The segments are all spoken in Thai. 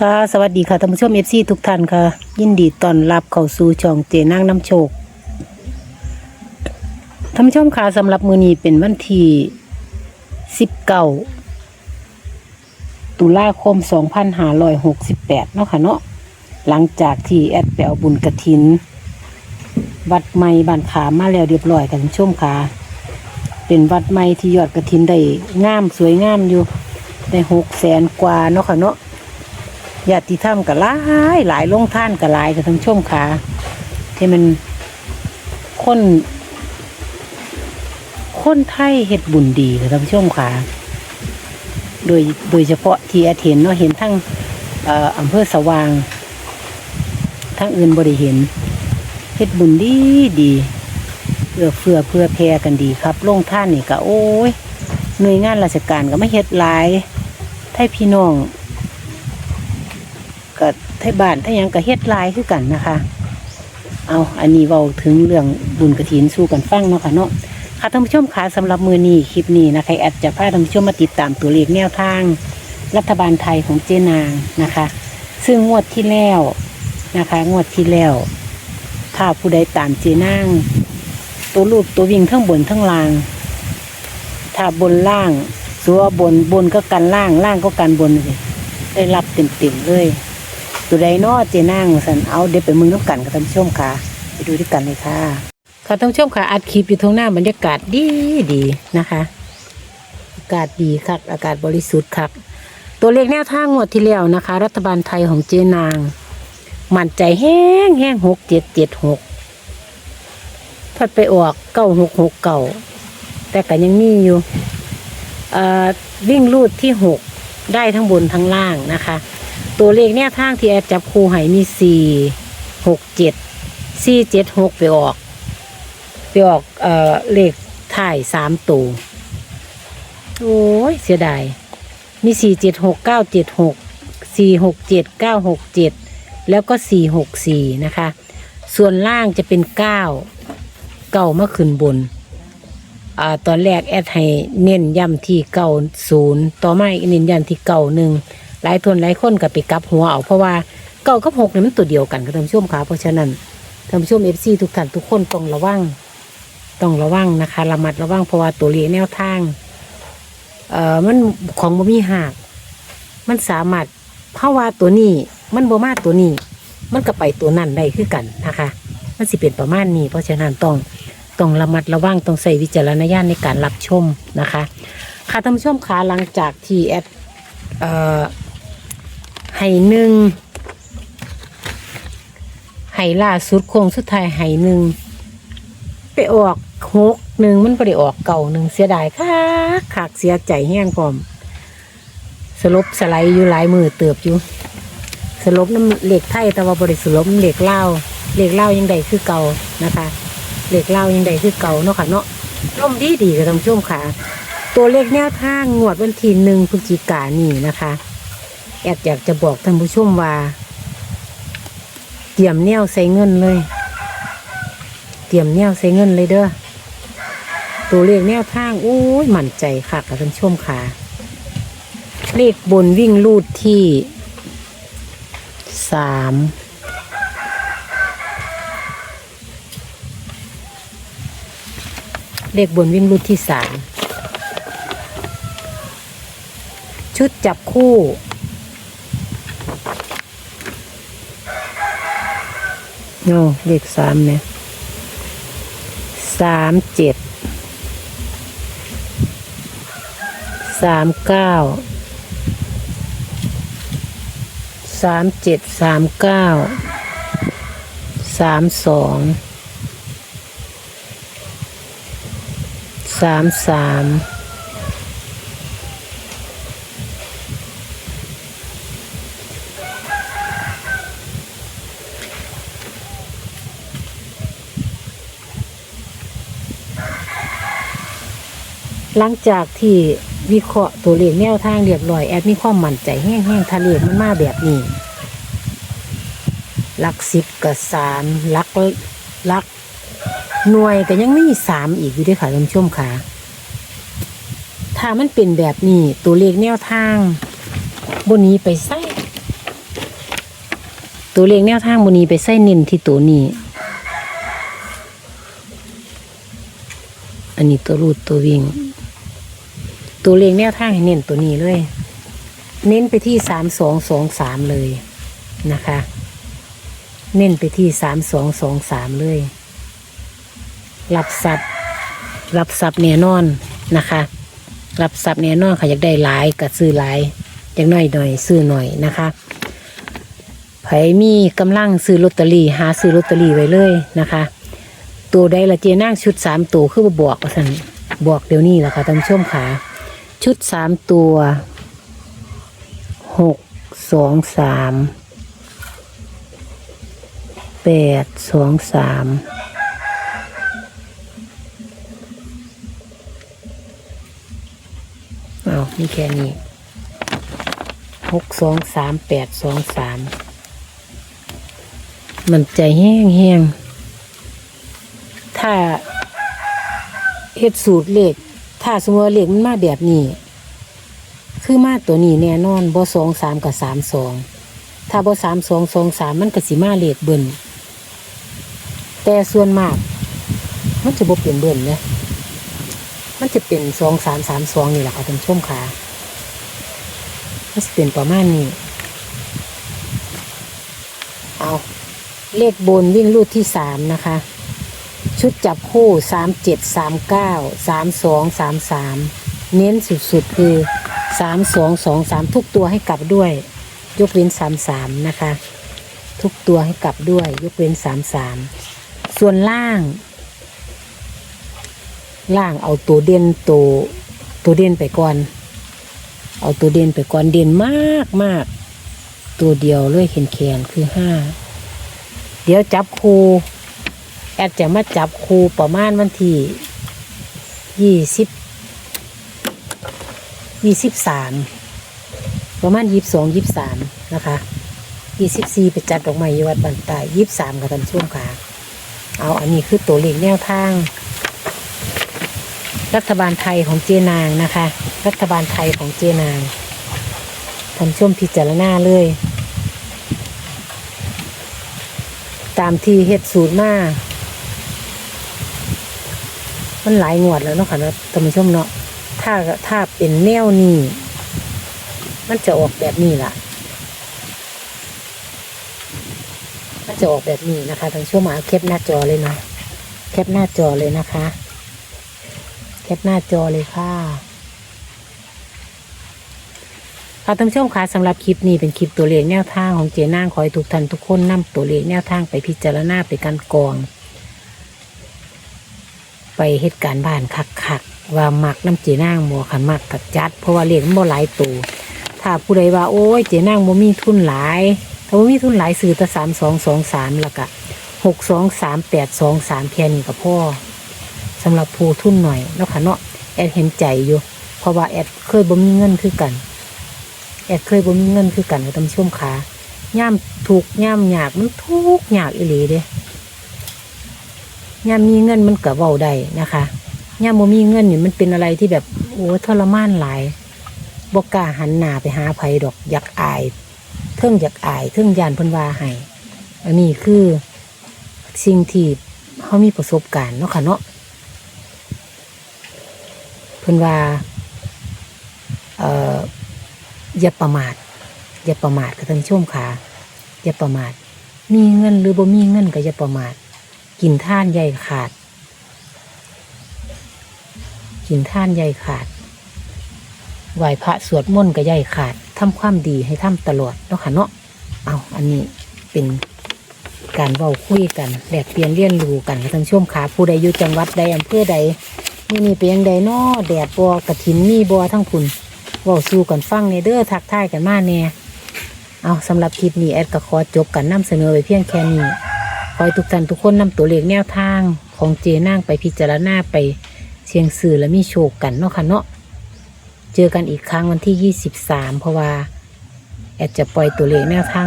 ค่ะ สวัสดีค่ะท่านผู้ชมเอฟซีทุกท่านค่ะ ยินดีต้อนรับเข้าสู่ช่องเจนางน้ำโชคท่านผู้ชมค่ะสำหรับมือนี้เป็นวันที่สิบเก้าตุลาคมสองพันห้าร้อยหกสิบแปดเนาะค่ะเนาะหลังจากที่แอดแปลบุญกระถิน วัดใหม่บ้านขามมาแล้วเรียบร้อยค่ะท่านผู้ชมค่ะ เป็นวัดใหม่ที่ยอดกระถินได้งามสวยงามอยู่ได้หกแสนกว่าเนาะค่ะเนาะ ญาติธรรมก็หลายหลายลงท่านก็หลายกับทั้งช่วงขาที่มันคนคนไทยเฮ็ดบุญดีกับทั้งช่วงขาโดยโดยเฉพาะที่อาเห็นเนาะเห็นทั้งอำเภอสว่าง ทั้งอื่นบริเห็นเฮ็ดบุญดีดีเอื้อเฟื้อเพื่อแพร่กันดีครับลงท่านนี่ก็โอ้ยหน่วยงานราชการก็ไม่เฮ็ดหลายไทยพี่น้อง ไทยบ้านไทยยังก็เฮ็ดลายคือกันนะคะ เอาอันนี้เว้าถึงเรื่องบุญกระถินสู้กันฟังเนาะค่ะเนาะค่ะท่านผู้ชมค่ะสำหรับมือนี้คลิปนี้นะคะแอดจะพาท่านผู้ชมมาติดตามตัวเลขแนวทาง รัฐบาลไทยของเจนางนะคะ ซึ่งงวดที่แล้วนะคะ งวดที่แล้ว ถ้าผู้ใดตามเจนาง ตัวลูกตัววิ่งทั้งบนทั้งล่าง ถ้าบนล่างสัวบนบนก็กันล่างล่างก็กันบนเลยได้รับเต็มๆเลย ตัวใดนอเจนั่งสันเอาเดี๋ยวไปมึงน้ำกันกับท่านผู้ชมค่ะ ไปดูด้วยกันเลยค่ะ ค่ะท่านผู้ชมค่ะอัดคลิปอยู่ตรงหน้าบรรยากาศดีดีนะคะ อากาศดีคักอากาศบริสุทธิ์คักตัวเลขแนวทางงวดที่แล้วนะคะ รัฐบาลไทยของเจนาง มั่นใจแห้งแห้งหกเจ็ดเจ็ดหกพัดไปออกเก้าหกหกเก่าแต่ก็ยังมีอยู่เอ่อวิ่งรูดที่หกได้ทั้งบนทั้งล่างนะคะ ตัวเลขเนี่ยทางที่แอดจับคูให้มีสี่หกเจ็ดสี่เจ็ดหกไปออก ไปออกเอ่อเลขถ่ายสามตัวโอ้ยเสียดายมีสี่เจ็ดหกเก้าเจ็ดหกสี่หกเจ็ดเก้าหกเจ็ดแล้วก็สี่หกสี่นะคะ ส่วนล่างจะเป็นเก้าเก้ามาขึ้นบนอ่าตอนแรกแอดให้เน้นย้ำที่เก้าศูนย์ต่อมาอีกเน้นย้ำที่เก้าหนึ่ง หลายทนหลายคนก็ไปกลับหัวเอาเพราะว่าเก้ากับหกเนี่ยมันตัวเดียวกันกับท่านผู้ชมค่ะเพราะฉะนั้นท่านผู้ชมเอฟซีทุกท่านทุกคนต้องระวังต้องระวังนะคะระมัดระวังเพราะว่าตัวเลขแนวทางเอ่อมันของบ่มีหักมันสามารถเพราะว่าตัวนี้มันบ่มาตัวนี้ มันก็ไปตัวนั้นได้คือกันนะคะ มันสิเป็นประมาณนี้ เพราะฉะนั้นต้องต้องระมัดระวังต้องใส่วิจารณญาณในการรับชมนะคะ ค่ะท่านผู้ชมคะหลังจากที่แอดเอ่อ ไห่หนึ่งไห่ล่าสุดโค้งสุดท้ายไห่หนึ่งไปออกหกหนึ่งมันไปได้ออกเก่าหนึ่งเสียดายค่ะขากเสียใจแห้งพร้อม สลบสไลด์อยู่หลายมือเติบอยู่ สลบน้ำเหล็กไทยแต่ว่าบริสลบน้ำเหล็กเล่าเหล็กเล่ายังใดคือเก่านะคะเหล็กเล่ายังใดคือเก่าเนาะค่ะเนาะร่มดีดีกับท่านผู้ชมค่ะ ตัวเลขแนวทางงวดวันที่หนึ่งพฤศจิกายนนี่นะคะ แอดอยากจะบอกท่านผู้ชมว่า เตรียมแนวใส่เงินเลย เตรียมแนวใส่เงินเลยเด้อตัวเลขแนวทางโอ้ยมั่นใจค่ะกับท่านผู้ชมค่ะ เลขบนวิ่งลูดที่สามเลขบนวิ่งลูดที่สามชุดจับคู่ โน่เลขสามเนี่ยสามเจ็ดสามเก้าสามเจ็ดสามเก้าสามสองสามสาม หลังจากที่วิเคราะห์ตัวเลขแนวทางเรียบร้อยแอดมีความมั่นใจแห้งๆทะเลมันมาแบบนี้หลักสิบกับสามหลักหลักหน่วยก็ยังมีสามอีกอยู่ด้วยค่ะท่านผู้ชมค่ะ ถ้ามันเป็นแบบนี้ตัวเลขแนวทางบนนี้ไปใส่ตัวเลขแนวทางมือนี้ไปใส่เน้นที่ตัวนี้ อันนี้ตัวรูดตัววิ่ง ตัวเลขแนวทางให้เน้นตัวนี้เลย เน้นไปที่สามสองสองสามเลยนะคะ เน้นไปที่สามสองสองสามเลยรับทรัพย์รับทรัพย์แน่นอนนะคะรับทรัพย์แน่นอนค่ะอยากได้หลายก็ซื้อหลายอยากน้อยหน่อยซื้อหน่อยนะคะไผมีกำลังซื้อลอตเตอรี่หาซื้อลอตเตอรี่ไว้เลยนะคะ ตัวใดละเจนั่งชุดสามตัวคือบ่บอกว่าสันบอกเดี๋ยวนี้แหละค่ะท่านผู้ชมค่ะ ชุดสามตัวหกสองสามแปดสองสามเอามีแค่นี้หกสองสามแปดสองสามมันใจแห้งแห้งถ้าเฮ็ดสูตรเลข ถ้าสมมติว่าเลขมันมาแบบนี้ คือมาตัวนี้แน่นอนบ่สองสามกับสามสองถ้าบ่สามสองสองสามมันก็สิมาเลขเบิ่นแต่ส่วนมาก มันจะบเป็นเบิ่นเนี่ยมันจะเป็นสองสามสามสองนี่แหละค่ะท่านชมค่ะมันจะเป็นประมาณนี้เอาเลขบนวิ่งรูดที่สามนะคะ ชุดจับคู่สามเจ็ดสามเก้าสามสองสามสามเน้นสุดๆคือสามสองสองสามทุกตัวให้กลับด้วย ยกเว้นสามสามนะคะ ทุกตัวให้กลับด้วย ยกเว้นสามสามส่วนล่าง ล่างเอาตัวเด่นตัวตัวเด่นไปก่อน เอาตัวเด่นไปก่อนเด่นมากมากตัวเดียวเลยเห็นแขนคือห้าเดี๋ยวจับคู แอดจะมาจับครูประมาณวันที่ยี่สิบยี่สิบสามประมาณยี่สิบสองยี่สิบสามนะคะยี่สิบสี่ไปจัดดอกไม้อยวัดบันตายยี่สิบสามกับท่านช่วงขาเอาอันนี้คือตัวเลขแนวทาง รัฐบาลไทยของเจนางนะคะ รัฐบาลไทยของเจนางท่านชมพิจารณาเลยตามที่เฮ็ดสูตรมา มันหลายงวดแล้วเนาะค่ะนะท่านผู้ชมเนาะถ้าถ้าเป็นแนวนี้มันจะออกแบบนี้ล่ะ มันจะออกแบบนี้นะคะท่านผู้ชมมาแคปหน้าจอเลยเนาะแคปหน้าจอเลยนะคะ แคปหน้าจอเลยค่ะค่ะท่านผู้ชมคะสำหรับคลิปนี้เป็นคลิปตัวเลขแนวทางของเจนางขอให้ทุกท่านทุกคนนำตัวเลขแนวทางไปพิจารณาไปการกอง ไปเหตุการณ์บ้านคักๆว่ามักน้ำเจนางบ่ขันมักกัจัด เพราะว่าเลขมันบ่หลายตัวถ้าผู้ใดว่าโอ้ยเจนางบ่มีทุนหลายถ้าบ่มีทุนหลายซื้อต่สามสองสองสามแล้วก็หกสองสามแปดสองสามแค่นี้ก็พ่อสำหรับผู้ทุนหน่อยเนาะค่ะเนาะแอดเห็นใจอยู่ เพราะว่าแอดเคยบ่มีเงินคือกัน แอดเคยบ่มีเงินคือกันกับตำช่วมขาย่ามถูกย่ามยากมันทุกข์ยากอีหลีเด้ ย่ามีเงินมันก็เว้าได้นะคะย่ามมีเงินนี่มันเป็นอะไรที่แบบโอ้ทรมานหลายบ่กล้าหันหน้าไปหาไผดอกอยากอายเทิงอยากอายเทิงยานพิ่นวาให้อันนี้คือสิ่งที่เฮามีประสบการณ์เนาะค่ะเนาะเพิ่นว่าเอ่ออย่าประมาทอย่าประมาทกับท่านผู้ชมค่ะอย่าประมาท มีเงินหรือบ่มีเงินก็อย่าประมาท กินท่านใหญ่ขาด กินท่านใหญ่ขาดไหวพระสวดมนต์ก็ใหญ่ขาดทำความดีให้ทำตลอดเนาะค่ะเนาะเอาอันนี้เป็นการเว้าคุยกันแลกเปลี่ยนเรียนรู้กันกับท่านผู้ชมค่ะผู้ใดอยู่จังหวัดใดอำเภอใดมื่นี้เป็นยังไดน้อแดดบัวกระถินมีบัวทั้งคุณเว่าสู้กันฟังในเด้อทักทายกันมาแน่เอาสำหรับคลิปนี้แอดก็ขอจบกันนำเสนอไปเพียงแค่นี้ ขอให้ทุกท่านทุกคนนำตัวเลขแนวทางของเจนางไปพิจารณาไปเสียงสื่อและมีโชคกันเนาะค่ะเนาะเจอกันอีกครั้งวันที่ 23 เพราะว่าแอดจะปล่อยตัวเลขแนวทาง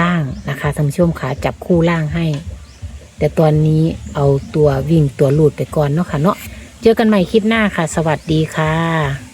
ล่างนะคะท่านผู้ชมขาจับคู่ล่างให้ แต่ตอนนี้เอาตัววิ่งตัวลูดไปก่อนเนาะค่ะเนาะเจอกันใหม่คลิปหน้าค่ะ สวัสดีค่ะ